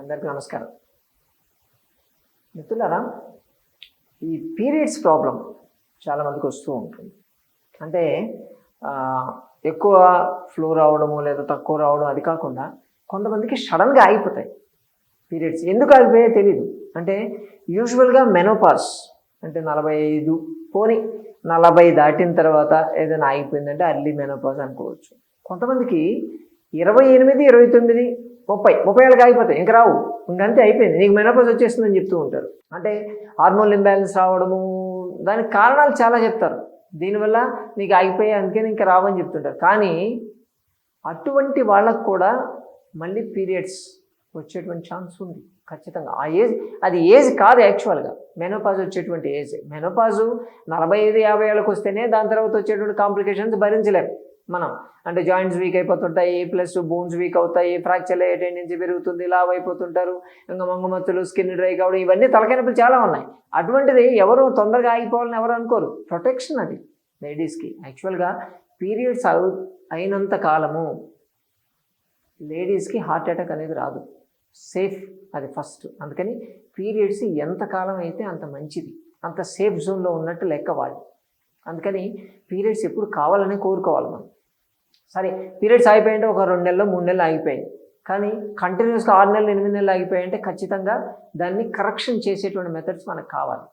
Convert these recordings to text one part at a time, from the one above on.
అందరికీ నమస్కారం. మిత్రులారా ఈ పీరియడ్స్ ప్రాబ్లం చాలామందికి వస్తూ ఉంటుంది. అంటే ఎక్కువ ఫ్లో రావడము లేదా తక్కువ రావడం అది కాకుండా కొంతమందికి సడన్గా ఆగిపోతాయి పీరియడ్స్. ఎందుకు ఆగిపోయాయో తెలియదు అంటే యూజువల్గా మెనోపాస్ అంటే నలభై ఐదు పోని నలభై దాటిన తర్వాత ఏదైనా ఆగిపోయిందంటే అర్లీ మెనోపాస్ అనుకోవచ్చు. కొంతమందికి ఇరవై ఎనిమిది ఇరవై తొమ్మిది ముప్పై ముప్పై ఏళ్ళకి ఆగిపోతాయి. ఇంకా రావు. ఇంకంతే అయిపోయింది. నీకు మెనోపాస్ వచ్చేస్తుందని చెప్తూ ఉంటారు. అంటే హార్మోన్ ఇంబ్యాలెన్స్ రావడము దానికి కారణాలు చాలా చెప్తారు. దీనివల్ల నీకు ఆగిపోయి అందుకని ఇంకా రావని చెప్తుంటారు. కానీ అటువంటి వాళ్ళకు కూడా మళ్ళీ పీరియడ్స్ వచ్చేటువంటి ఛాన్స్ ఉంది. ఖచ్చితంగా. ఆ ఏజ్ అది ఏజ్ కాదు యాక్చువల్గా మెనోపాజ్ వచ్చేటువంటి ఏజ్. మెనోపాజు నలభై ఐదు యాభై ఏళ్ళకి వస్తేనే దాని తర్వాత వచ్చేటువంటి కాంప్లికేషన్స్ భరించలేము మనం అంటే జాయింట్స్ వీక్ అయిపోతుంటాయి ప్లస్ బోన్స్ వీక్ అవుతాయి ఫ్రాక్చర్ అయ్యే టెండెన్సీ పెరుగుతుంది లావ్ అయిపోతుంటారు ఇంకా మంగమత్తులు స్కిన్ డ్రై కావడం ఇవన్నీ తలకైనప్పుడు చాలా ఉన్నాయి. అటువంటిది ఎవరు తొందరగా ఆగిపోవాలని ఎవరు అనుకోరు. ప్రొటెక్షన్ అది లేడీస్కి యాక్చువల్గా పీరియడ్స్ అవు అయినంత కాలము లేడీస్కి హార్ట్ అటాక్ అనేది రాదు. సేఫ్ అది ఫస్ట్ అందుకని పీరియడ్స్ ఎంత కాలం అయితే అంత మంచిది. అంత సేఫ్ జోన్లో ఉన్నట్టు లెక్క వాళ్ళు. అందుకని పీరియడ్స్ ఎప్పుడు కావాలనే కోరుకోవాలి మనం. సరే పీరియడ్స్ ఆగిపోయింటే ఒక రెండు నెలలు మూడు నెలలు ఆగిపోయాయి. కానీ కంటిన్యూస్గా ఆరు నెలలు ఎనిమిది నెలలు ఆగిపోయాయంటే ఖచ్చితంగా దాన్ని కరెక్షన్ చేసేటువంటి మెథడ్స్ మనకు కావాలి.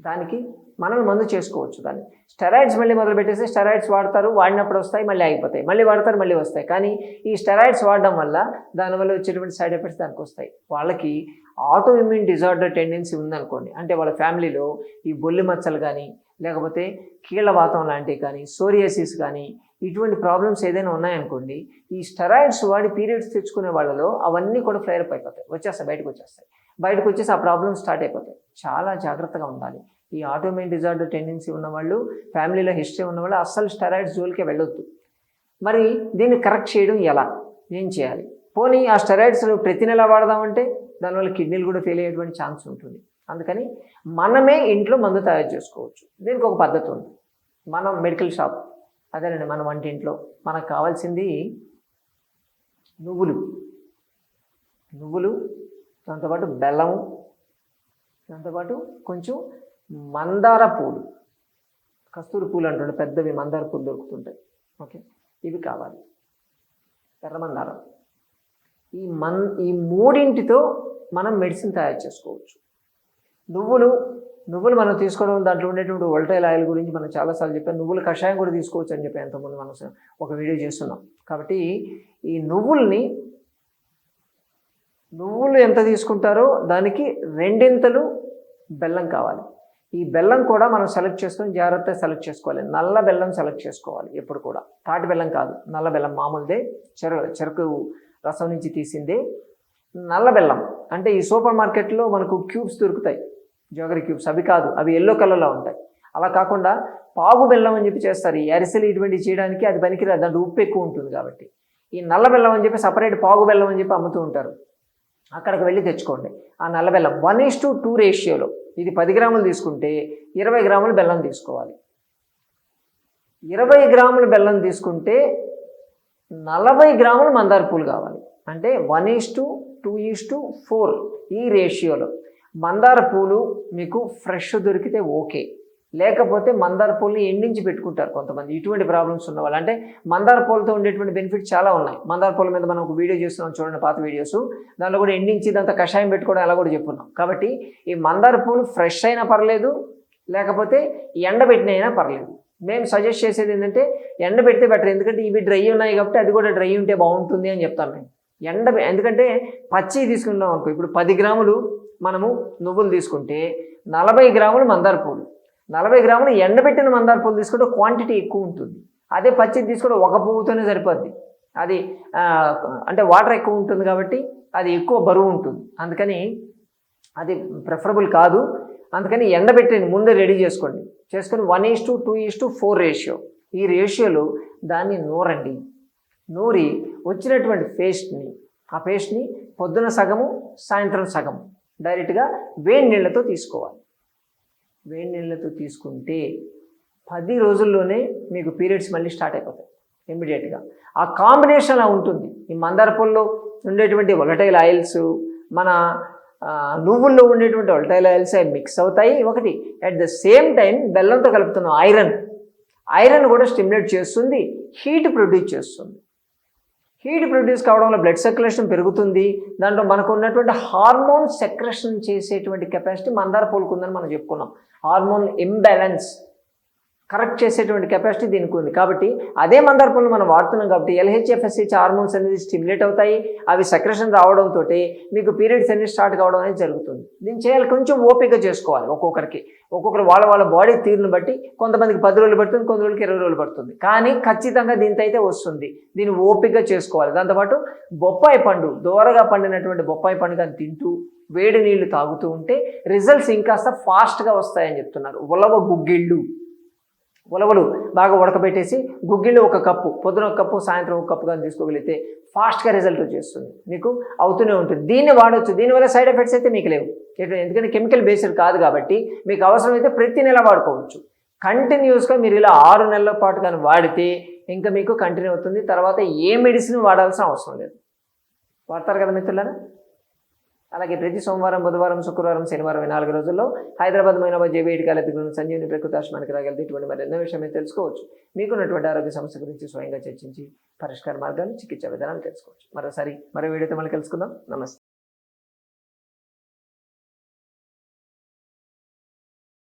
దానికి మనం మందు చేసుకోవచ్చు దాన్ని. స్టెరాయిడ్స్ మళ్ళీ మొదలు పెట్టేసి స్టెరాయిడ్స్ వాడతారు వాడినప్పుడు వస్తాయి మళ్ళీ ఆగిపోతాయి. మళ్ళీ వాడతారు మళ్ళీ వస్తాయి. కానీ ఈ స్టెరాయిడ్స్ వాడడం వల్ల దానివల్ల వచ్చేటువంటి సైడ్ ఎఫెక్ట్స్ దానికి వస్తాయి. వాళ్ళకి ఆటో ఇమ్యూన్ డిజార్డర్ టెండెన్సీ ఉందనుకోండి అంటే వాళ్ళ ఫ్యామిలీలో ఈ బొల్లి మచ్చలు కానీ లేకపోతే కీళ్ళవాతం లాంటివి కానీ సోరియాసిస్ కానీ ఇటువంటి ప్రాబ్లమ్స్ ఏదైనా ఉన్నాయనుకోండి ఈ స్టెరాయిడ్స్ వాడి పీరియడ్స్ తెచ్చుకునే వాళ్ళలో అవన్నీ కూడా ఫ్లేర్ అయిపోతాయి వచ్చేస్తాయి బయటకు వచ్చేస్తాయి. బయటకు వచ్చేసి ఆ ప్రాబ్లమ్స్ స్టార్ట్ అయిపోతాయి. చాలా జాగ్రత్తగా ఉండాలి. ఈ ఆటోమేన్ డిజార్డర్ టెండెన్సీ ఉన్నవాళ్ళు ఫ్యామిలీలో హిస్టరీ ఉన్నవాళ్ళు అస్సలు స్టెరాయిడ్స్ జోలికే వెళ్ళొద్దు. మరి దీన్ని కరెక్ట్ చేయడం ఎలా? ఏం చేయాలి? పోనీ ఆ స్టెరాయిడ్స్ ప్రతి నెల వాడదామంటే దానివల్ల కిడ్నీలు కూడా ఫెయిల్ అయ్యేటువంటి ఛాన్స్ ఉంటుంది. అందుకని మనమే ఇంట్లో మందు తయారు చేసుకోవచ్చు. దీనికి ఒక పద్ధతి ఉంది. మనం మెడికల్ షాప్ అదేనండి మన వంటింట్లో మనకు కావాల్సింది నువ్వులు. నువ్వులు దాంతోపాటు బెల్లం దాంతోపాటు కొంచెం మందార పూలు. కస్తూరి పూలు అంటుండే పెద్దవి మందార పూలు దొరుకుతుంటాయి. ఓకే ఇవి కావాలి. ఎర్రమందారం ఈ మన్ ఈ మూడింటితో మనం మెడిసిన్ తయారు చేసుకోవచ్చు. నువ్వులు నువ్వులు మనం తీసుకోవడం దాంట్లో ఉండేటువంటి వోల్టైల్ ఆయిల్ గురించి మనం చాలాసార్లు చెప్పాం నువ్వుల కషాయం కూడా తీసుకోవచ్చు అని చెప్పి ఎంతమంది మనం ఒక వీడియో చేస్తున్నాం. కాబట్టి ఈ నువ్వుల్ని నువ్వులు ఎంత తీసుకుంటారో దానికి రెండింతలు బెల్లం కావాలి. ఈ బెల్లం కూడా మనం సెలెక్ట్ చేసుకొని జాగ్రత్తగా సెలెక్ట్ చేసుకోవాలి. నల్ల బెల్లం సెలెక్ట్ చేసుకోవాలి ఎప్పుడు కూడా. తాటి బెల్లం కాదు నల్ల బెల్లం మామూలుదే. చెర చెరకు రసం నుంచి తీసిందే నల్ల బెల్లం. అంటే ఈ సూపర్ మార్కెట్లో మనకు క్యూబ్స్ దొరుకుతాయి. Jaggery cubes. అవి కాదు అవి ఎల్లో కలర్లో ఉంటాయి. అలా కాకుండా పాగు బెల్లం అని చెప్పి చేస్తారు. ఈ అరిసెలు ఇటువంటివి చేయడానికి అది పనికిరాదు. దాంట్లో ఉప్పు ఎక్కువ ఉంటుంది కాబట్టి. ఈ నల్ల బెల్లం అని చెప్పి సపరేట్ పాగు బెల్లం అని చెప్పి అమ్ముతూ ఉంటారు. అక్కడికి వెళ్ళి తెచ్చుకోండి. ఆ నల్ల బెల్లం వన్ ఈస్ టు టూ రేషియోలో. ఇది పది గ్రాములు తీసుకుంటే ఇరవై గ్రాములు బెల్లం తీసుకోవాలి. ఇరవై గ్రాముల బెల్లం తీసుకుంటే నలభై గ్రాములు మందార పూలు కావాలి. అంటే one is to two is to four ఈ రేషియోలో. మందార పూలు మీకు ఫ్రెష్ దొరికితే ఓకే. లేకపోతే మందార పూలని ఎండించి పెట్టుకుంటారు కొంతమంది. ఇటువంటి ప్రాబ్లమ్స్ ఉన్న వాళ్ళు. అంటే మందార పూలతో ఉండేటువంటి బెనిఫిట్స్ చాలా ఉన్నాయి. మందార పూల మీద మనం ఒక వీడియో చేస్తున్నాం చూడండి పాత వీడియోస్. దానిలో కూడా ఎండించి దాంతో కషాయం పెట్టుకోవడం అలా కూడా చెప్పున్నాం. కాబట్టి ఈ మందార పూలు ఫ్రెష్ అయినా పర్లేదు లేకపోతే ఎండబెట్టిన అయినా పర్లేదు. మేము సజెస్ట్ చేసేది ఏంటంటే ఎండ పెడితే బెటర్ ఎందుకంటే ఇవి డ్రై ఉన్నాయి కాబట్టి అది కూడా డ్రై ఉంటే బాగుంటుంది అని చెప్తాం మేము. ఎండ ఎందుకంటే పచ్చి తీసుకున్నాం అనుకో. ఇప్పుడు పది గ్రాములు మనము నువ్వులు తీసుకుంటే నలభై గ్రాములు మందార పూలు. నలభై గ్రాములు ఎండబెట్టిన మందార పూలు తీసుకుంటే క్వాంటిటీ ఎక్కువ ఉంటుంది. అదే పచ్చిది తీసుకుంటే ఒక పువ్వుతోనే సరిపోద్ది. అది అంటే వాటర్ ఎక్కువ ఉంటుంది కాబట్టి అది ఎక్కువ బరువు ఉంటుంది. అందుకని అది ప్రిఫరబుల్ కాదు. అందుకని ఎండబెట్టండి ముందే రెడీ చేసుకోండి. చేసుకొని one is to two is to four ratio. ఈ రేషియోలో దాన్ని నూరండి. నూరి వచ్చినటువంటి పేస్ట్ని ఆ పేస్ట్ని పొద్దున సగము సాయంత్రం సగము. డైరెక్ట్గా వేడి నీళ్ళతో తీసుకోవాలి. వేడి నీళ్ళతో తీసుకుంటే పది రోజుల్లోనే మీకు పీరియడ్స్ మళ్ళీ స్టార్ట్ అయిపోతాయి ఇమ్మీడియట్గా. ఆ కాంబినేషన్ అలా ఉంటుంది. ఈ మందార ఉండేటువంటి ఒలటైల్ ఆయిల్స్ మన నువ్వుల్లో ఉండేటువంటి ఒల్టైల్ ఆయిల్స్ అవి మిక్స్ అవుతాయి. ఒకటి అట్ ద సేమ్ టైం బెల్లంతో కలుపుతున్న ఐరన్. ఐరన్ కూడా స్టిమ్యులేట్ చేస్తుంది హీట్ ప్రొడ్యూస్ చేస్తుంది. హీట్ ప్రొడ్యూస్ కావడం వల్ల బ్లడ్ సర్క్యులేషన్ పెరుగుతుంది. దాంట్లో మనకు ఉన్నటువంటి హార్మోన్ సెక్రెషన్ చేసేటువంటి కెపాసిటీ మందార పోలుకుందని మనం చెప్పుకున్నాం. హార్మోన్ ఇంబ్యాలెన్స్ కరెక్ట్ చేసేటువంటి కెపాసిటీ దీనికి ఉంది. కాబట్టి అదే మందార మనం వాడుతున్నాం కాబట్టి ఎల్హెచ్ఎఫ్ఎస్హెచ్ హార్మోన్స్ అనేది స్టిమ్యులేట్ అవుతాయి. అవి సెక్రెషన్ రావడంతో మీకు పీరియడ్స్ అనేది స్టార్ట్ కావడం అనేది జరుగుతుంది. దీన్ని చేయాలి. కొంచెం ఓపిక చేసుకోవాలి ఒక్కొక్కరికి. ఒక్కొక్కరు వాళ్ళ వాళ్ళ బాడీ తీరుని బట్టి కొంతమందికి పది రోజులు పడుతుంది కొంతమందికి ఇరవై రోజులు పడుతుంది. కానీ ఖచ్చితంగా దీంతో అయితే వస్తుంది. దీన్ని ఓపిక చేసుకోవాలి. దాంతోపాటు బొప్పాయి పండు దోరగా పండినటువంటి బొప్పాయి పండు కానీ తింటూ వేడి నీళ్ళు తాగుతూ ఉంటే రిజల్ట్స్ ఇంకాస్త ఫాస్ట్గా వస్తాయని చెప్తున్నారు. ఉలవ గుగ్గిళ్ళు. ఉలవలు బాగా ఉడకబెట్టేసి గుగ్గిళ్ళు ఒక కప్పు పొద్దున ఒక కప్పు సాయంత్రం ఒక కప్పు కానీ తీసుకోగలిగితే ఫాస్ట్గా రిజల్ట్ వచ్చేస్తుంది. మీకు అవుతూనే ఉంటుంది. దీన్ని వాడవచ్చు దీనివల్ల సైడ్ ఎఫెక్ట్స్ అయితే మీకు లేవు. ఎందుకంటే కెమికల్ బేస్డ్ కాదు కాబట్టి మీకు అవసరమైతే ప్రతి నెల వాడుకోవచ్చు. కంటిన్యూస్గా మీరు ఇలా ఆరు నెలల పాటు కానీ వాడితే ఇంకా మీకు కంటిన్యూ అవుతుంది. తర్వాత ఏ మెడిసిన్ వాడాల్సిన అవసరం లేదు. వాడతారు కదా మిత్రులారా? అలాగే ప్రతి సోమవారం బుధవారం శుక్రవారం శనివారం నాలుగు రోజుల్లో హైదరాబాద్ మైనాబాద్ జేబీ ఎడికాలెత్తుకున్న సంజీవని ప్రకృతి ఆశ్రమానికి రాగలిగితే ఇటువంటి మరి ఎన్నో విషయమే తెలుసుకోవచ్చు. మీకున్నటువంటి ఆరోగ్య సమస్య గురించి స్వయంగా చర్చించి పరిష్కార మార్గాలు చికిత్సా విధానాలు తెలుసుకోవచ్చు. మరోసారి మరో వీడియోతో మళ్ళీ కలుసుకుందాం. నమస్తే.